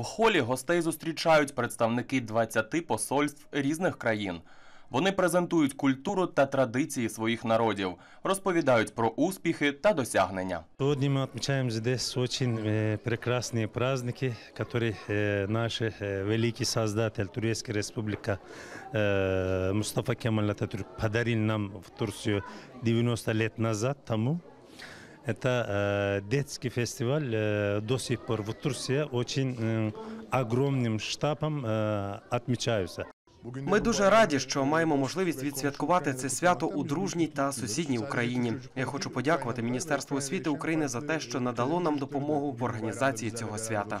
В холі гостей зустрічають представники 20 посольств різних країн. Вони презентують культуру та традиції своїх народів, розповідають про успіхи та досягнення. Сегодня мы отмечаем здесь очень э, прекрасные праздники, которые э, наш э, великий создатель Турецкая республика э, Мустафа Кемаль Ататюрк подарил нам в Турцию 90 лет назад тому. Это э, детский фестиваль э, до сих пор в Турции очень э, огромным штабом э, отмечаются. Ми дуже раді, що маємо можливість відсвяткувати це свято у дружній та сусідній Україні. Я хочу подякувати Міністерству освіти України за те, що надало нам допомогу в організації цього свята.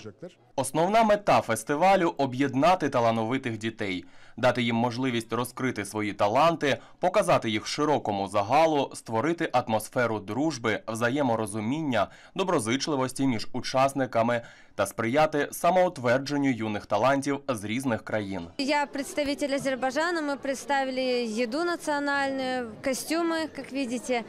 Основна мета фестивалю об'єднати талановитих дітей, дати їм можливість розкрити свої таланти, показати їх широкому загалу, створити атмосферу дружби, взаєморозуміння, доброзичливості між учасниками та сприяти самоутвердженню юних талантів з різних країн. Я представитель Азербайджана. Мы представили еду национальную, костюмы, как видите,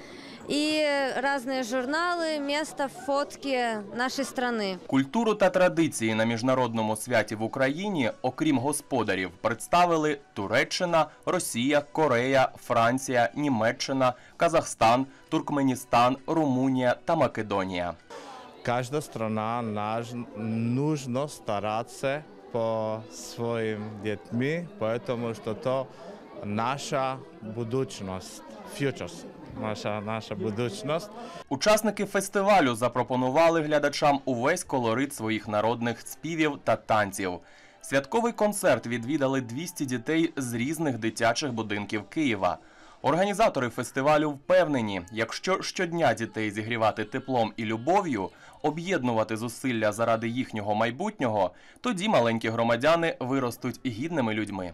и разные журналы, место, фотки нашей страны. Культуру та традиції на міжнародному святі в Україні, окрім господарів, представили Туреччина, Росія, Корея, Франція, Німеччина, Казахстан, Туркменістан, Румунія та Македонія. Каждая страна наж- нужно стараться по своим детьми, потому что то наша будущность, futures, наша, наша будущность. Учасники фестивалю запропонували глядачам увесь колорит своїх народних співів та танців. Святковий концерт відвідали 200 дітей з різних дитячих будинків Києва. Організатори фестивалю впевнені, якщо щодня дітей зігрівати теплом і любов'ю, об'єднувати зусилля заради їхнього майбутнього, тоді маленькі громадяни виростуть гідними людьми.